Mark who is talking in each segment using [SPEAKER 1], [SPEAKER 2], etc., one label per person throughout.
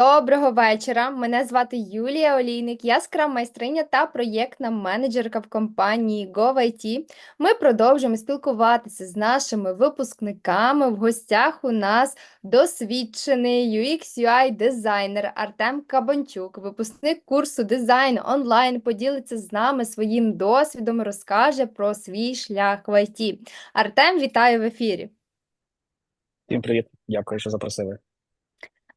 [SPEAKER 1] Доброго вечора. Мене звати Юлія Олійник. Я скрам-майстриня та проєктна менеджерка в компанії GoVIT. Ми продовжуємо спілкуватися з нашими випускниками. В гостях у нас досвідчений UX UI дизайнер Артем Кабанчук, випускник курсу дизайн онлайн. Поділиться з нами своїм досвідом, розкаже про свій шлях в IT. Артем, вітаю в ефірі.
[SPEAKER 2] Всім привіт, дякую, що запросили.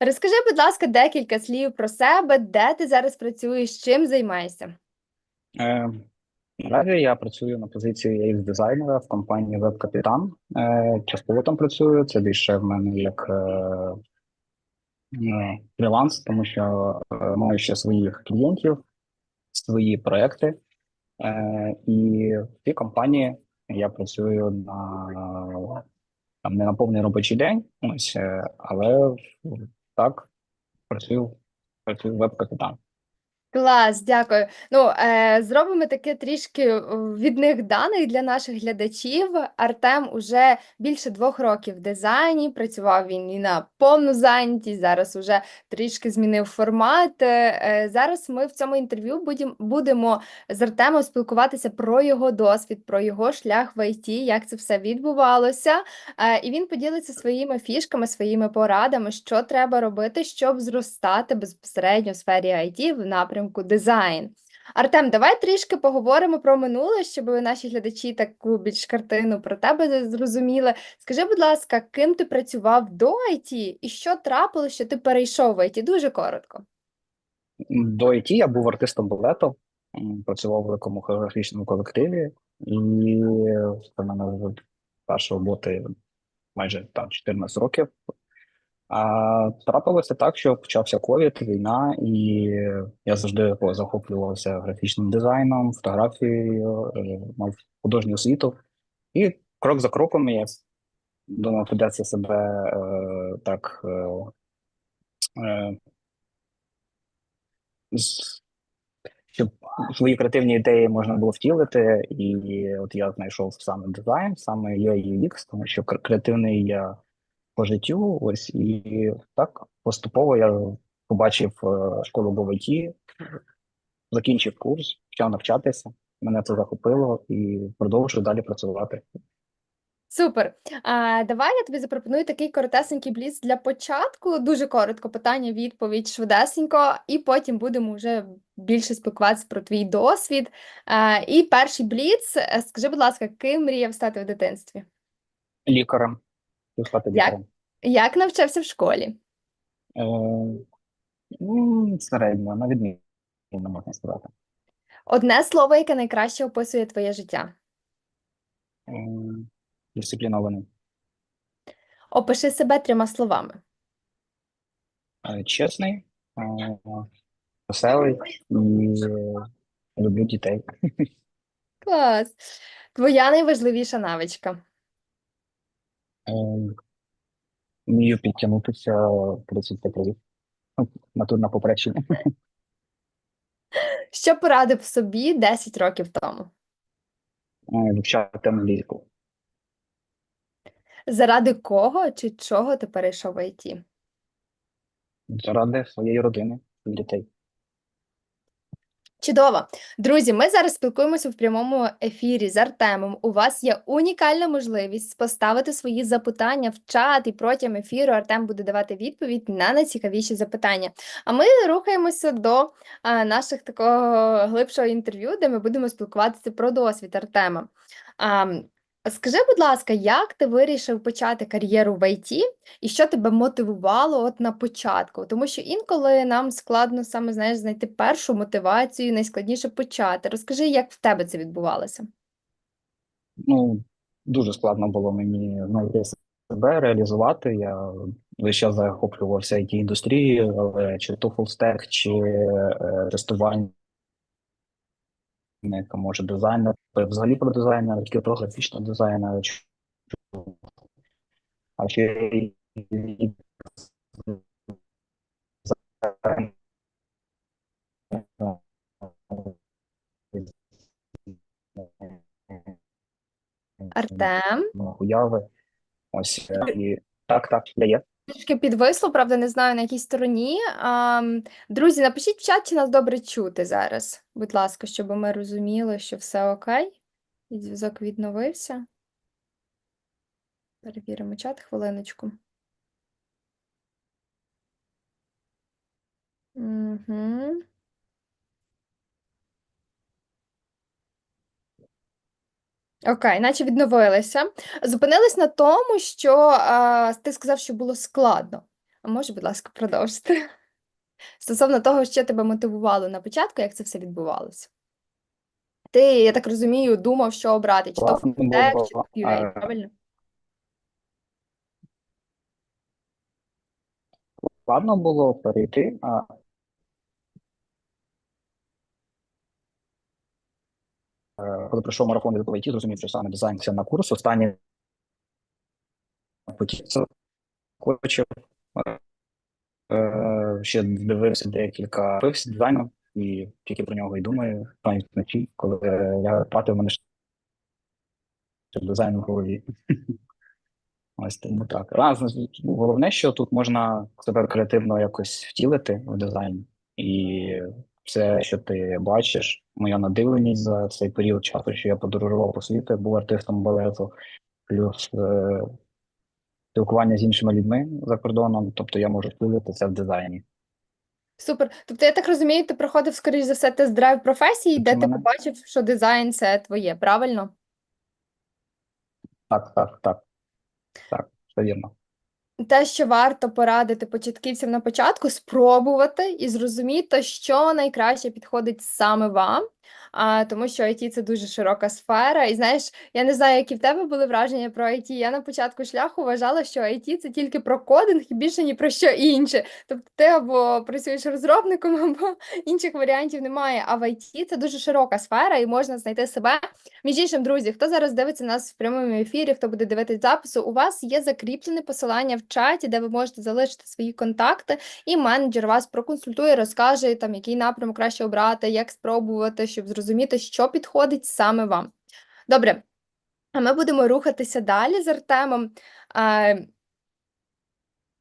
[SPEAKER 1] Розкажи, будь ласка, декілька слів про себе, де ти зараз працюєш, чим займаєшся?
[SPEAKER 2] Е, наразі я працюю на позиції UX дизайнера в компанії WebKapitan. Е, частково там працюю, це більше в мене як е, е, фріланс, тому що е, маю ще своїх клієнтів, свої проекти. Е, і в цій компанії я працюю на там, не на повний робочий день, ось, е, але так працюю, працюю в WebKapitan.
[SPEAKER 1] Клас, дякую. Ну, е, зробимо таке трішки е, відних даних для наших глядачів. Артем уже більше двох років в дизайні, працював він і на повну зайнятість, зараз уже трішки змінив формат. Е, е, зараз ми в цьому інтерв'ю будем, будемо з Артемом спілкуватися про його досвід, про його шлях в ІТ, як це все відбувалося. Е, і він поділиться своїми фішками, своїми порадами, що треба робити, щоб зростати безпосередньо в сфері IT в напрямку дизайн. Артем, давай трішки поговоримо про минуле, щоб наші глядачі таку більш картину про тебе зрозуміли. Скажи, будь ласка, ким ти працював до IT і що трапилося, що ти перейшов в IT? Дуже коротко.
[SPEAKER 2] До IT я був артистом балету, працював у великому хореографічному колективі, і це в мене перша роботи майже там 14 років. А трапилося так, що почався ковід, війна, і я завжди захоплювався графічним дизайном, фотографією, е, мав художню освіту. І крок за кроком я думав, придеться себе е, так. Е, е, щоб свої креативні ідеї можна було втілити, і от я знайшов саме дизайн, саме UI UX, тому що кре- креативний я життю. Ось і так поступово я побачив е, школу БВТ, закінчив курс, почав навчатися. Мене це захопило і продовжую далі працювати.
[SPEAKER 1] Супер. А, давай я тобі запропоную такий коротесенький бліц для початку. Дуже коротко питання, відповідь швидесенько, і потім будемо вже більше спілкуватися про твій досвід. А, і перший бліц. Е, Скажи, будь ласка, ким мріяв стати в дитинстві?
[SPEAKER 2] Лікарем. Стати
[SPEAKER 1] Як? Як навчався в школі?
[SPEAKER 2] Е, ну, середньо, на відмінно можна сказати.
[SPEAKER 1] Одне слово, яке найкраще описує твоє життя.
[SPEAKER 2] Е, дисциплінований.
[SPEAKER 1] Опиши себе трьома словами.
[SPEAKER 2] Е, чесний, е, веселий і люблю дітей.
[SPEAKER 1] Клас. Твоя найважливіша навичка.
[SPEAKER 2] Е, Вмію підтягнутися 35 років. Ну, На тут на попередження.
[SPEAKER 1] Що порадив собі 10 років тому?
[SPEAKER 2] Е, Вивчати англійську.
[SPEAKER 1] Заради кого чи чого ти перейшов в ІТ?
[SPEAKER 2] Заради своєї родини, дітей.
[SPEAKER 1] Чудово. Друзі, ми зараз спілкуємося в прямому ефірі з Артемом. У вас є унікальна можливість поставити свої запитання в чат, і протягом ефіру Артем буде давати відповідь на найцікавіші запитання. А ми рухаємося до а, наших такого глибшого інтерв'ю, де ми будемо спілкуватися про досвід Артема. А, скажи, будь ласка, як ти вирішив почати кар'єру в ІТ і що тебе мотивувало от на початку? Тому що інколи нам складно саме знаєш знайти першу мотивацію, найскладніше почати. Розкажи, як в тебе це відбувалося?
[SPEAKER 2] Ну, дуже складно було мені знайти себе, реалізувати. Я весь час захоплювався it індустрією, але чи то фулстек, чи е, тестування, може дизайнер, взагалі про дизайнера, тільки про графічного дизайнера. А ще
[SPEAKER 1] Артем,
[SPEAKER 2] уяви. Ось е, і так, так, я є.
[SPEAKER 1] Трішки підвисло, правда, не знаю на якій стороні. Ам, друзі, напишіть в чат, чи нас добре чути зараз. Будь ласка, щоб ми розуміли, що все окей. І зв'язок відновився. Перевіримо чат хвилиночку. Угу. Окей, наче відновилися. Зупинились на тому, що а, ти сказав, що було складно. А може, будь ласка, продовжити? Стосовно того, що тебе мотивувало на початку, як це все відбувалося? Ти, я так розумію, думав, що обрати, чи то
[SPEAKER 2] Складно
[SPEAKER 1] фултек, чи то QA,
[SPEAKER 2] е,
[SPEAKER 1] правильно?
[SPEAKER 2] Складно було перейти, а коли пройшов марафон від IT, зрозумів, що саме дизайн це на курс. Останній потік хоче е, ще дивився декілька пився дизайну, і тільки про нього і думаю, навіть вночі, коли я спати, в мене дизайн в голові. Ось тому так. Раз, головне, що тут можна себе креативно якось втілити в дизайн, і все, що ти бачиш, моя надивленість за цей період часу, що я подорожував по світу, був артистом балету, плюс е, спілкування з іншими людьми за кордоном, тобто я можу втілити це в дизайні.
[SPEAKER 1] Супер. Тобто, я так розумію, ти проходив, скоріш за все, тест-драйв професії, де
[SPEAKER 2] Це
[SPEAKER 1] ти побачив, що дизайн це твоє, правильно?
[SPEAKER 2] Так, так, так. Так, все вірно.
[SPEAKER 1] Те, що варто порадити початківцям на початку, спробувати і зрозуміти, що найкраще підходить саме вам. А, тому що IT – це дуже широка сфера. І знаєш, я не знаю, які в тебе були враження про IT. Я на початку шляху вважала, що IT – це тільки про кодинг і більше ні про що інше. Тобто ти або працюєш розробником, або інших варіантів немає. А в IT – це дуже широка сфера, і можна знайти себе. Між іншим, друзі, хто зараз дивиться нас в прямому ефірі, хто буде дивитись запису, у вас є закріплене посилання в чаті, де ви можете залишити свої контакти, і менеджер вас проконсультує, розкаже, там, який напрямок краще обрати, як спробувати, щоб зрозуміти, що підходить саме вам. Добре, а ми будемо рухатися далі з Артемом.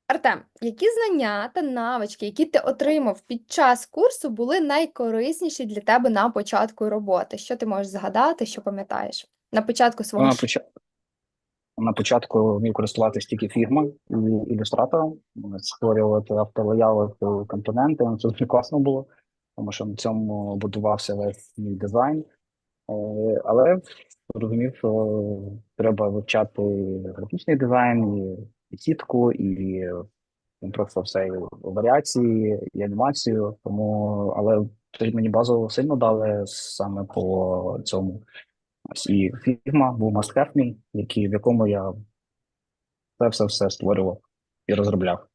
[SPEAKER 1] Артем, які знання та навички, які ти отримав під час курсу, були найкорисніші для тебе на початку роботи? Що ти можеш згадати, що пам'ятаєш? На початку свого
[SPEAKER 2] На,
[SPEAKER 1] ш-
[SPEAKER 2] поч... на початку вмів користуватись тільки фігма і ілюстратором, створювати автолояли компоненти. Це дуже класно було, тому що на цьому будувався весь мій дизайн. Е, Але зрозумів, що треба вивчати графічний дизайн, і, сітку, і ну, просто все і варіації, і анімацію. Тому, але тоді мені базово сильно дали саме по цьому. І фігма був must-have який, в якому я це все все створював і розробляв.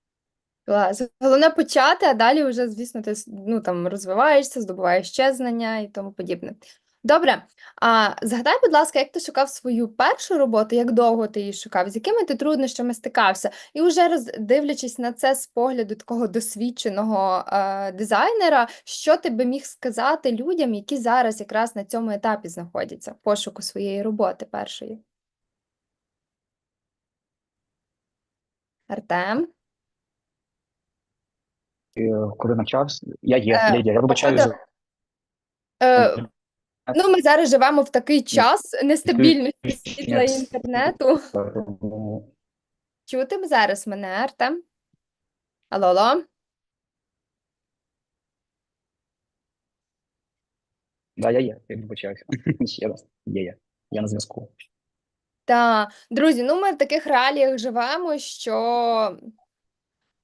[SPEAKER 1] Клас. Головне почати, а далі вже, звісно, ти ну, там, розвиваєшся, здобуваєш ще знання і тому подібне. Добре, а згадай, будь ласка, як ти шукав свою першу роботу, як довго ти її шукав, з якими ти труднощами стикався? І вже роз, дивлячись на це з погляду такого досвідченого е, дизайнера, що ти би міг сказати людям, які зараз якраз на цьому етапі знаходяться пошуку своєї роботи першої? Артем?
[SPEAKER 2] І, коли навчався, я є,
[SPEAKER 1] Е,
[SPEAKER 2] я є. Я вибачаю за
[SPEAKER 1] Е, Ну, ми зараз живемо в такий час нестабільності світла інтернету. Чути зараз мене, Артем? Алло, алло?
[SPEAKER 2] да, я є, я вибачаюся. Ще раз. Є, є. Я на зв'язку.
[SPEAKER 1] Та, друзі, ну ми в таких реаліях живемо, що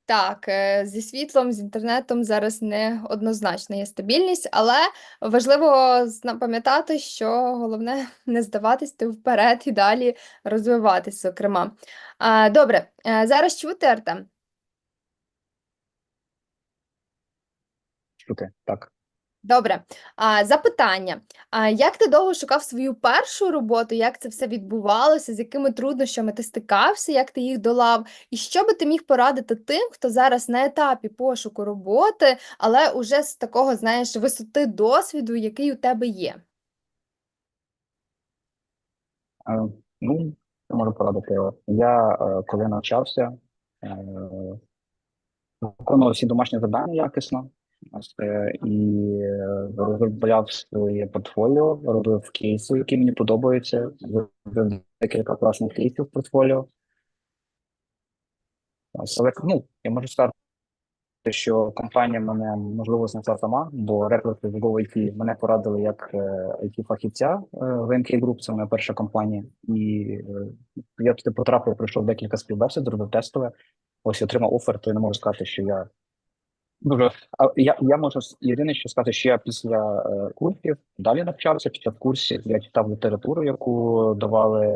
[SPEAKER 1] так, е, зі світлом, з інтернетом зараз не однозначно є стабільність, але важливо пам'ятати, що головне не здаватись, ти вперед і далі розвиватись, зокрема. Добре, е, зараз чути, Артем?
[SPEAKER 2] Чути, так.
[SPEAKER 1] Добре. А, запитання. А, як ти довго шукав свою першу роботу? Як це все відбувалося? З якими труднощами ти стикався? Як ти їх долав? І що би ти міг порадити тим, хто зараз на етапі пошуку роботи, але уже з такого, знаєш, висоти досвіду, який у тебе є?
[SPEAKER 2] Е, Ну, я можу порадити. Я е, коли навчався, е, виконував всі домашні завдання якісно. Е, І е, розробляв своє портфоліо, робив кейси, які мені подобаються. Зробив декілька класних кейсів в портфоліо. Але ну, я можу сказати, що компанія мене можливо знайшла сама, бо рекрути з GoIT мене порадили як it фахівця в NK Group, це моя перша компанія. І е, я туди потрапив, пройшов декілька співбесід, зробив тестове. Ось отримав офер, то я не можу сказати, що я дуже. Я, я можу єдине, що сказати, що я після е, курсів далі навчався. Після курсів я читав літературу, яку давали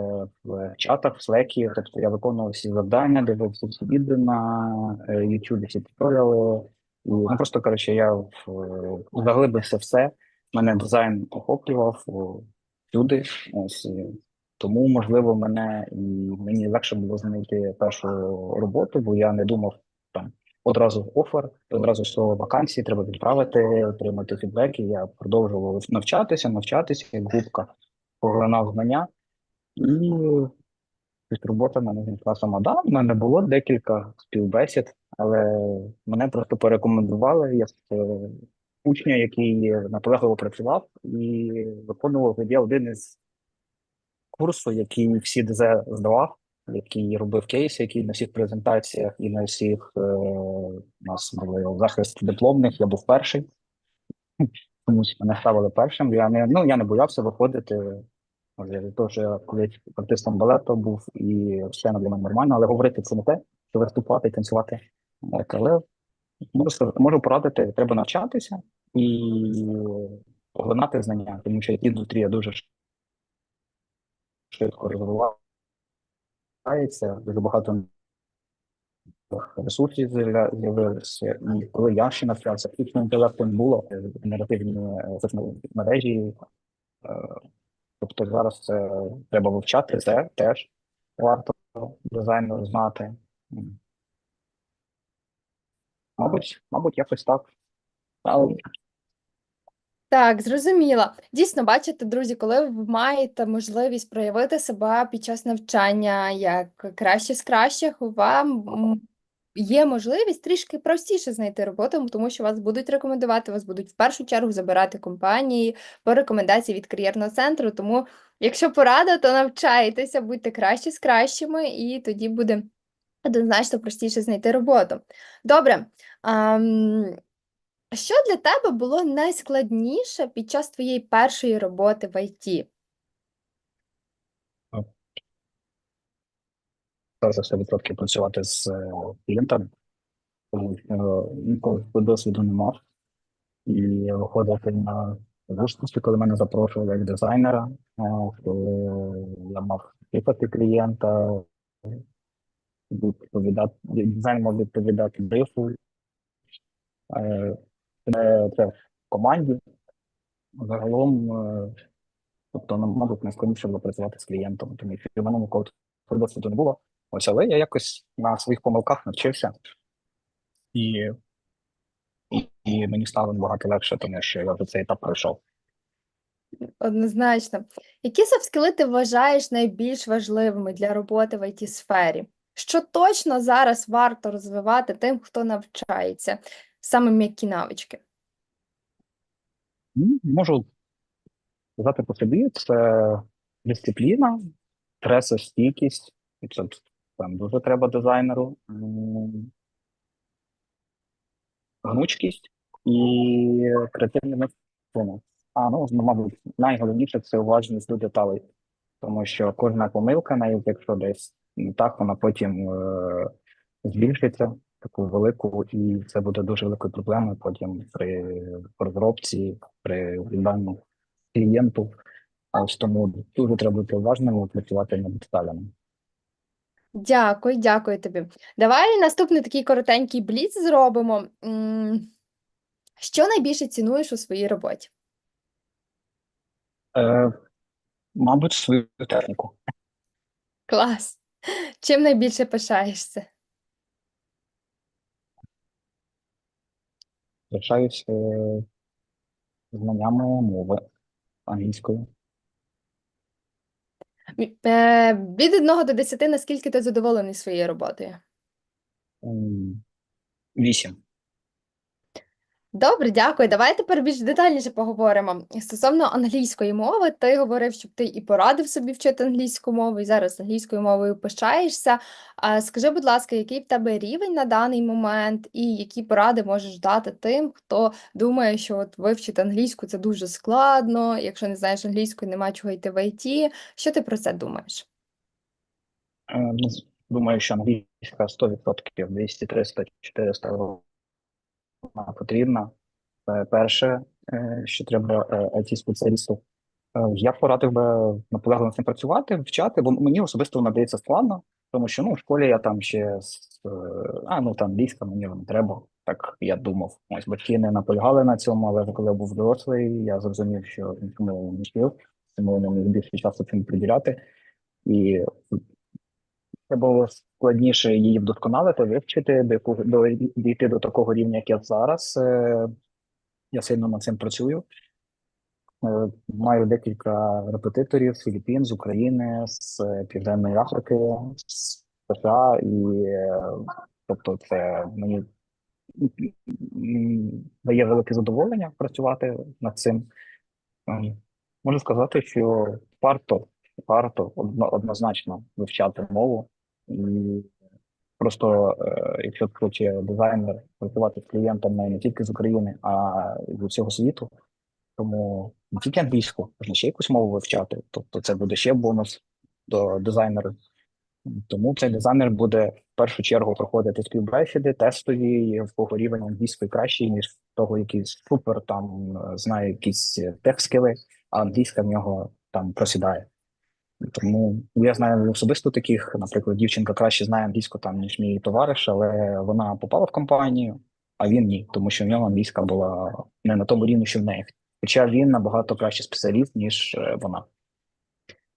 [SPEAKER 2] в чатах, в Slack. Тобто я виконував всі завдання, дивився всі відео на е, YouTube, всі туторіали. І, ну, просто коротше, я в, е, заглибився все. Мене дизайн охоплював о, всюди. Ось тому, можливо, мене і мені легше було знайти першу роботу, бо я не думав там одразу офер, одразу слово вакансії, треба відправити, отримати фідбеки. Я продовжував навчатися, навчатися, як губка, поглинав знання, і робота мене знайшла сама. Да, в мене було декілька співбесід, але мене просто порекомендували як е, учня, який наполегливо працював і виконував я один із курсу, який всі ДЗ здавав, який робив кейси, який на всіх презентаціях і на всіх е, у нас були захист дипломних, я був перший. Комусь мене ставили першим. Я не ну я не боявся виходити. Від того, що я колись артистом балету був і все для мене нормально, але говорити це не те, що виступати і танцювати. Але можу, можу порадити, треба навчатися і поглинати знання, тому що індустрія дуже швидко розвивається, дуже багато ресурсів з'явилося. І коли я ще навчався, штучним інтелектом було генеративні е, мережі. е, Тобто зараз це треба вивчати, це теж варто дизайну знати. Мабуть, мабуть, якось так.
[SPEAKER 1] Так, зрозуміла. Дійсно, бачите, друзі, коли ви маєте можливість проявити себе під час навчання як краще з кращих, вам є можливість трішки простіше знайти роботу, тому що вас будуть рекомендувати, вас будуть в першу чергу забирати компанії по рекомендації від кар'єрного центру. Тому, якщо порада, то навчайтеся, будьте краще з кращими, і тоді буде однозначно простіше знайти роботу. Добре. ам, що для тебе було найскладніше під час твоєї першої роботи в ІТ?
[SPEAKER 2] перш за все відсотки працювати з е, клієнтами, тому що ніколи досвіду не мав. І виходити на зустрічі, коли мене запрошували як дизайнера, е, коли я мав слухати клієнта, відповідати, дизайн мав відповідати брифу. Е, Це, це в команді. Загалом, е, тобто, ну, мабуть, найскладніше було працювати з клієнтом, тому що в мене ніколи досвіду не було. Ось, але я якось на своїх помилках навчився. І, і, мені стало набагато легше, тому що я вже цей етап пройшов.
[SPEAKER 1] Однозначно. Які софт-скіли ти вважаєш найбільш важливими для роботи в ІТ-сфері? Що точно зараз варто розвивати тим, хто навчається? Саме м'які навички.
[SPEAKER 2] Ну, Можу сказати по собі, це дисципліна, стресостійкість, і це там дуже треба дизайнеру, гнучкість і креативне мислення. А ну, мабуть, найголовніше це уважність до деталей, тому що кожна помилка, навіть якщо десь не так, вона потім е, збільшиться таку велику, і це буде дуже великою проблемою потім при розробці, при відданні клієнту. Ось тому дуже треба бути уважним працювати над деталями.
[SPEAKER 1] Дякую, дякую тобі. Давай наступний такий коротенький бліц зробимо. Що найбільше цінуєш у своїй роботі?
[SPEAKER 2] Е, мабуть, свою техніку.
[SPEAKER 1] Клас. Чим найбільше пишаєшся?
[SPEAKER 2] Залишаюся е, знаннями мови англійської.
[SPEAKER 1] Е, Від 1 до 10, наскільки ти задоволений своєю роботою?
[SPEAKER 2] М, Вісім.
[SPEAKER 1] Добре, дякую. Давай тепер більш детальніше поговоримо. Стосовно англійської мови, ти говорив, щоб ти і порадив собі вчити англійську мову, і зараз англійською мовою пишаєшся. А скажи, будь ласка, який в тебе рівень на даний момент, і які поради можеш дати тим, хто думає, що от вивчити англійську це дуже складно, якщо не знаєш англійської, нема чого йти в ІТ. Що ти про це думаєш?
[SPEAKER 2] Е, Ну, думаю, що англійська 100%, 200, 300, 400 вона потрібна. Це перше, е, що треба it спеціалісту. Я порадив би наполегливо над цим працювати, вчати, бо мені особисто вона дається складно, тому що ну, в школі я там ще з, е, а ну там англійська мені не треба. Так я думав. Ось батьки не наполягали на цьому, але коли я був дорослий, я зрозумів, що нікому не вчив, тому вони мені більше часу цим приділяти. І це було складніше її вдосконалити, вивчити, дійти до такого рівня, як я зараз. Е, Я сильно над цим працюю. Е, Маю декілька репетиторів з Філіппін, з України, з Південної Африки, з США, і е, тобто це мені дає велике задоволення працювати над цим. Можу сказати, що варто, варто однозначно вивчати мову. І просто, е, якщо хоче дизайнер працювати з клієнтами не тільки з України, а з усього світу, тому не тільки англійську, можна ще якусь мову вивчати. Тобто це буде ще бонус до дизайнера. Тому цей дизайнер буде в першу чергу проходити співбесіди, тестові, в кого рівень англійської кращий, ніж того, який супер там е, знає якісь тех-скіли, а англійська в нього там просідає. Тому я знаю особисто таких, наприклад, дівчинка краще знає англійську там, ніж мій товариш, але вона попала в компанію, а він ні, тому що в нього англійська була не на тому рівні, що в неї. Хоча він набагато краще спеціаліст, ніж е, вона.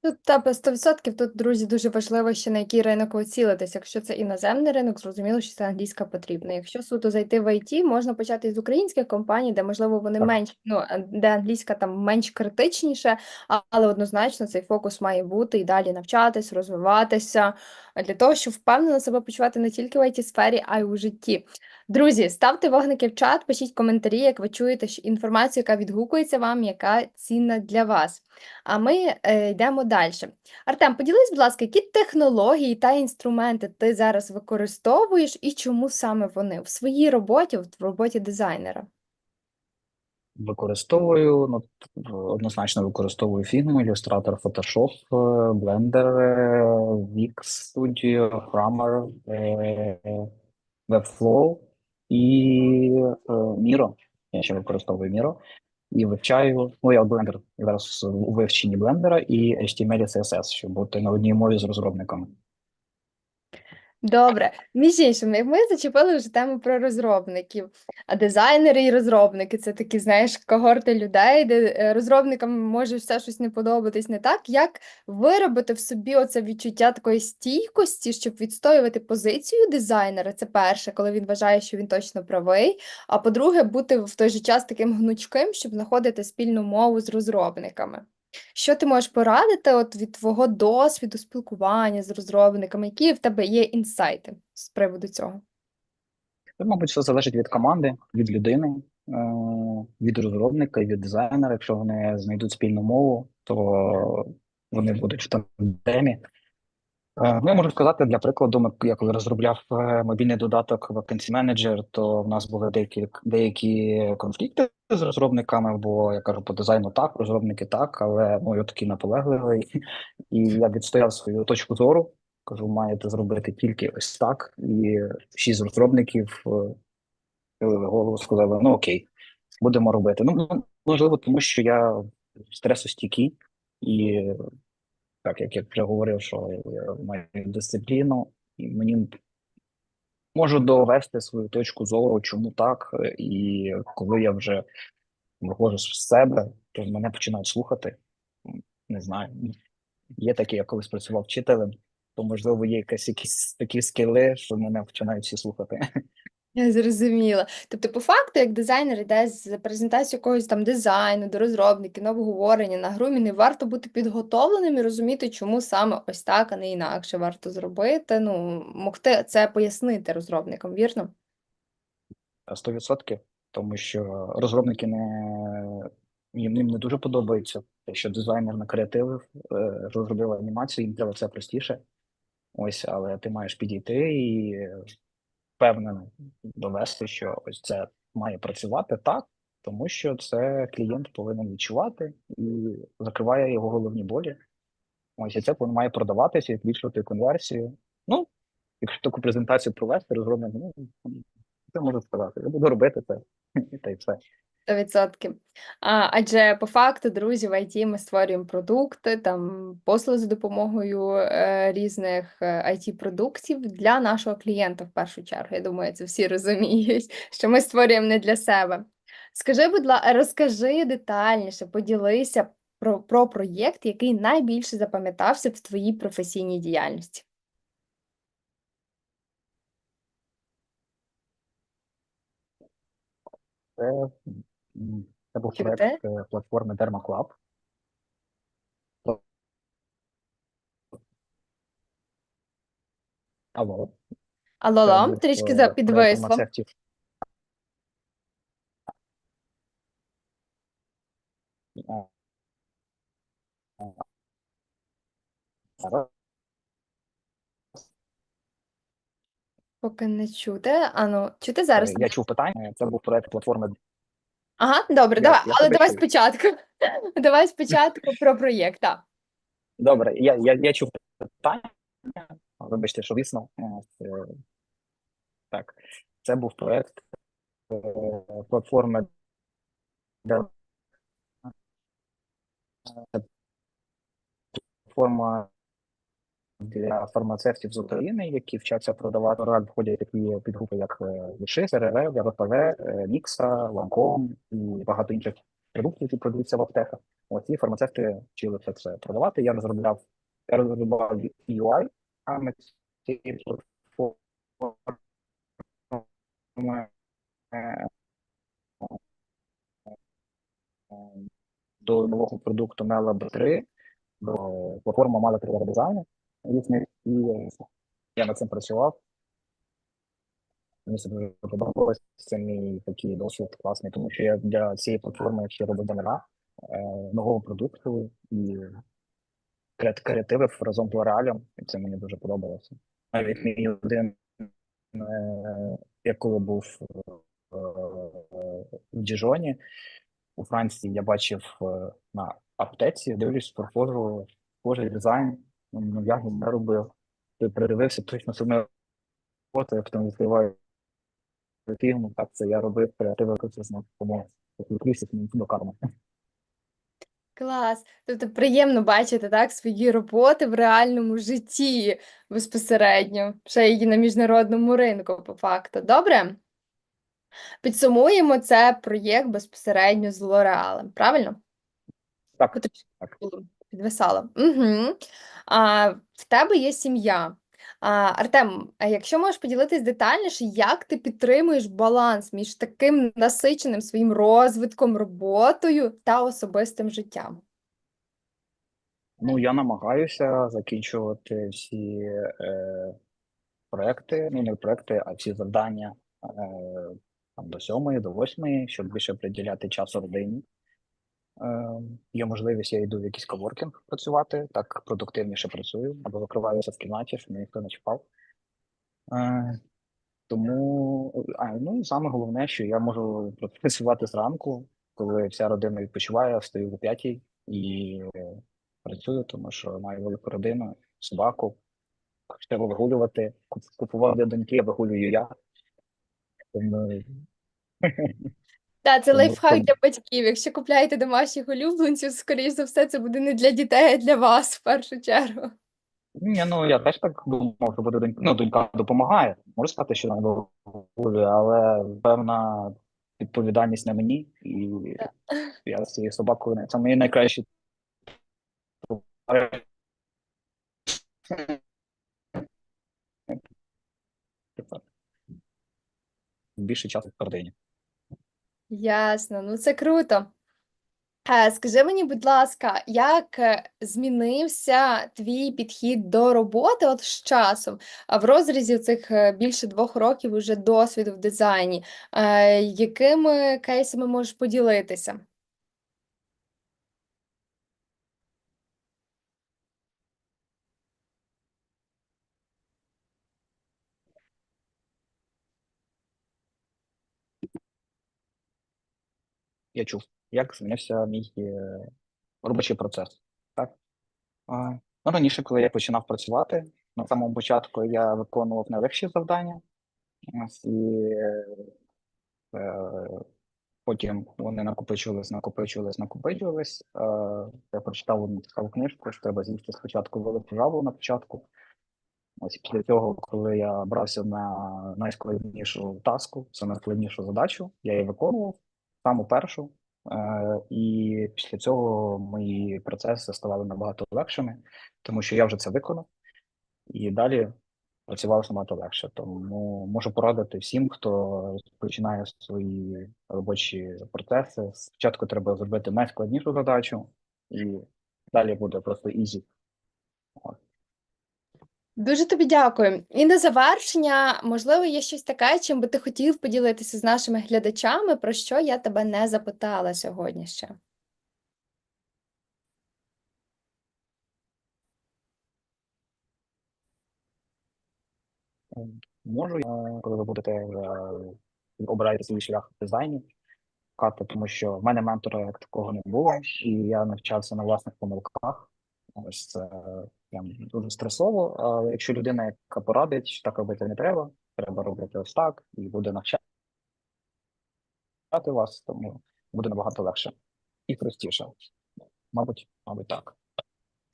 [SPEAKER 1] Ну, та по 100% тут, друзі, дуже важливо ще на який ринок ви цілитесь. Якщо це іноземний ринок, зрозуміло, що це англійська потрібна. Якщо суто зайти в ІТ, можна почати з українських компаній, де, можливо, вони
[SPEAKER 2] Так.
[SPEAKER 1] менш, ну, де англійська там менш критичніше, але однозначно цей фокус має бути і далі навчатись, розвиватися, для того, щоб впевнено себе почувати не тільки в ІТ-сфері, а й у житті. Друзі, ставте вогники в чат, пишіть коментарі, як ви чуєте інформацію, яка відгукується вам, яка цінна для вас. А ми е, йдемо далі. Артем, поділись, будь ласка, які технології та інструменти ти зараз використовуєш і чому саме вони в своїй роботі, в роботі дизайнера?
[SPEAKER 2] Використовую, ну, однозначно використовую Figma, Illustrator, Photoshop, е, Blender, е, Wix Studio, Framer, е, Webflow і е, Miro. Я ще використовую Miro. І вивчаю, ну я блендер зараз у вивченні блендера і HTML і CSS, щоб бути на одній мові з розробниками.
[SPEAKER 1] Добре, між іншим, як ми зачепили вже тему про розробників, а дизайнери і розробники це такі, знаєш, когорти людей, де е, розробникам може все щось не подобатись не так. Як виробити в собі оце відчуття такої стійкості, щоб відстоювати позицію дизайнера? Це перше, коли він вважає, що він точно правий. А по-друге, бути в той же час таким гнучким, щоб знаходити спільну мову з розробниками. Що ти можеш порадити от від твого досвіду спілкування з розробниками, які в тебе є інсайти з приводу цього?
[SPEAKER 2] Це, мабуть, все залежить від команди, від людини, е, від розробника від дизайнера. Якщо вони знайдуть спільну мову, то вони будуть в тандемі. Е, Ну, я можу сказати, для прикладу, я коли розробляв е, мобільний додаток Vacancy Manager, то в нас були деякі, деякі конфлікти з розробниками, бо я кажу, по дизайну так, розробники так, але ну, я такий наполегливий, і я відстояв свою точку зору. Кажу, маєте зробити тільки ось так. І шість розробників е, схилили голову, сказали: ну окей, будемо робити. Ну, можливо, тому що я стресостійкий і так, як я вже говорив, що я маю дисципліну, і мені можу довести свою точку зору, чому так. І коли я вже виходжу з себе, то мене починають слухати. Не знаю. Є таке, я колись працював вчителем, то можливо є якась якісь такі скіли, що мене починають всі слухати.
[SPEAKER 1] Я зрозуміла. Тобто, по факту, як дизайнер йде з презентації якогось там дизайну до розробники, на обговорення, на груміни, варто бути підготовленим і розуміти, чому саме ось так, а не інакше варто зробити. Ну, могти це пояснити розробникам, вірно?
[SPEAKER 2] 100%, тому що розробники не їм їм не дуже подобається те, що дизайнер накреативив, е, розробив анімацію, їм треба все простіше. Ось, але ти маєш підійти і впевнено довести, що ось це має працювати так, тому що це клієнт повинен відчувати і закриває його головні болі. Ось і це має продаватися і збільшувати конверсію. Ну, якщо таку презентацію провести, розробник, ну це можу сказати. Я буду робити це, та й все.
[SPEAKER 1] 100%. А, адже по факту, друзі, в IT ми створюємо продукти, там послуги за допомогою е, різних е, IT-продуктів для нашого клієнта в першу чергу. Я думаю, це всі розуміють, що ми створюємо не для себе. Скажи, будь ласка, розкажи детальніше, поділися про, про проєкт, який найбільше запам'ятався в твоїй професійній діяльності.
[SPEAKER 2] Це, це був проект е, платформи Dermaclub. Алло. Це
[SPEAKER 1] Алло, трішки
[SPEAKER 2] е,
[SPEAKER 1] за підвисло. Поки не чути. Ану, чути
[SPEAKER 2] е,
[SPEAKER 1] зараз?
[SPEAKER 2] я чув питання. Це був проект платформи.
[SPEAKER 1] Ага, добре,
[SPEAKER 2] Я-
[SPEAKER 1] давай,
[SPEAKER 2] я
[SPEAKER 1] але
[SPEAKER 2] тебе
[SPEAKER 1] давай
[SPEAKER 2] чую.
[SPEAKER 1] спочатку. Давай спочатку про проєкт. так.
[SPEAKER 2] Добре, я, я, я чув питання. Вибачте, що вісно. Так, це був проект е, платформи де платформа для фармацевтів з України, які вчаться продавати рад, входять такі підгрупи, як е, Виши, РР, ЯВПВ, е, Мікса, Ланком і багато інших продуктів, які продаються в аптеках. Оці фармацевти вчили все це продавати. Я розробляв, я розробляв UI, а цієї платформи е, до нового продукту Melab 3, до платформа мала три дизайну різних, і я над цим працював. Мені це дуже подобалось. Це мій такий досвід класний, тому що я для цієї платформи ще робив ДНР, е, нового продукту і креативив разом з L'Oreal, і це мені дуже подобалося. Навіть мій один, е, я коли був е, в Діжоні, у Франції я бачив на аптеці, дивлюсь, проходжу схожий дизайн, ну, я не робив. Ти придивився точно саме фото, я потім відкриваю фільму, так це я робив креативно процесно, тому відкрився до карми.
[SPEAKER 1] Клас. Тобто приємно бачити так свої роботи в реальному житті безпосередньо, ще й на міжнародному ринку, по факту. Добре? Підсумуємо це проєкт безпосередньо з Лореалем, правильно?
[SPEAKER 2] Так, так.
[SPEAKER 1] Було підвисало. Угу. А, в тебе є сім'я. А, Артем, а якщо можеш поділитись детальніше, як ти підтримуєш баланс між таким насиченим своїм розвитком, роботою та особистим життям?
[SPEAKER 2] Ну, я намагаюся закінчувати всі е, проекти, ну не проекти, а всі завдання е, там, до сьомої, до восьмої, щоб більше приділяти часу родині. Е, є можливість, я йду в якийсь коворкінг працювати, так продуктивніше працюю, або закриваюся в кімнаті, щоб мене ніхто не чіпав. Е, тому, а, ну саме головне, що я можу працювати зранку, коли вся родина відпочиває, встаю о п'ятій і е, працюю, тому що маю велику родину, собаку. Треба вигулювати. Куп- Купував для доньки, я вигулюю я. Тому
[SPEAKER 1] Так, це
[SPEAKER 2] Тому-
[SPEAKER 1] лайфхак для батьків. Якщо купляєте домашніх улюбленців, скоріш за все, це буде не для дітей, а для вас в першу чергу.
[SPEAKER 2] Ні, ну я теж так думав, що буде донька. Ну, донька допомагає. Можу сказати, що вона вигулює, але певна відповідальність на мені, і я з цією собакою не- це мої найкращі. товари. більше часу в родині.
[SPEAKER 1] Ясно, ну це круто. Е, Скажи мені, будь ласка, як е, змінився твій підхід до роботи от з часом, а в розрізі цих е, більше двох років уже досвіду в дизайні? Якими кейсами можеш поділитися?
[SPEAKER 2] Я чув, як змінився мій е, робочий процес. Так? Ну, раніше, коли я починав працювати, на самому початку я виконував найлегші завдання, і е, потім вони накопичувались, накопичувались, накопичувались. Е, я прочитав одну цікаву книжку, що треба з'їсти спочатку велику жабу на початку. Ось після цього, коли я брався на найскладнішу таску, це найскладнішу задачу, я її виконував саму першу. Е, і після цього мої процеси ставали набагато легшими, тому що я вже це виконав, і далі працювалося набагато легше. Тому можу порадити всім, хто починає свої робочі процеси. Спочатку треба зробити найскладнішу задачу, і далі буде просто ізі.
[SPEAKER 1] Дуже тобі дякую. І на завершення, можливо, є щось таке, чим би ти хотів поділитися з нашими глядачами, про що я тебе не запитала сьогодні ще.
[SPEAKER 2] Можу, коли ви будете вже обираєте свій шлях в дизайні, тому що в мене ментора як такого не було, і я навчався на власних помилках. Ось це прям дуже стресово. Але якщо людина, яка порадить, що так робити не треба, треба робити ось так, і буде навчати вас, тому буде набагато легше і простіше. Мабуть, мабуть, так.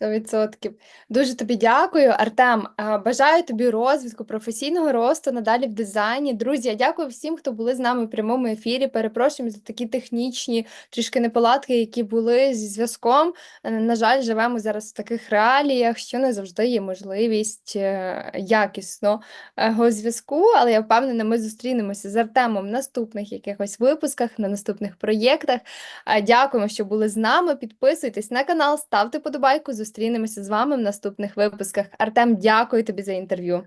[SPEAKER 1] 100%. Дуже тобі дякую, Артем. А, Бажаю тобі розвитку, професійного росту надалі в дизайні. Друзі, я дякую всім, хто були з нами в прямому ефірі. Перепрошуємо за такі технічні трішки неполадки, які були зі зв'язком. Е, На жаль, живемо зараз в таких реаліях, що не завжди є можливість е, якісного зв'язку, але я впевнена, ми зустрінемося з Артемом в наступних якихось випусках, на наступних проєктах. Дякуємо, що були з нами. Підписуйтесь на канал, ставте подобайку. Зустрінемося з вами в наступних випусках. Артем, дякую тобі за інтерв'ю.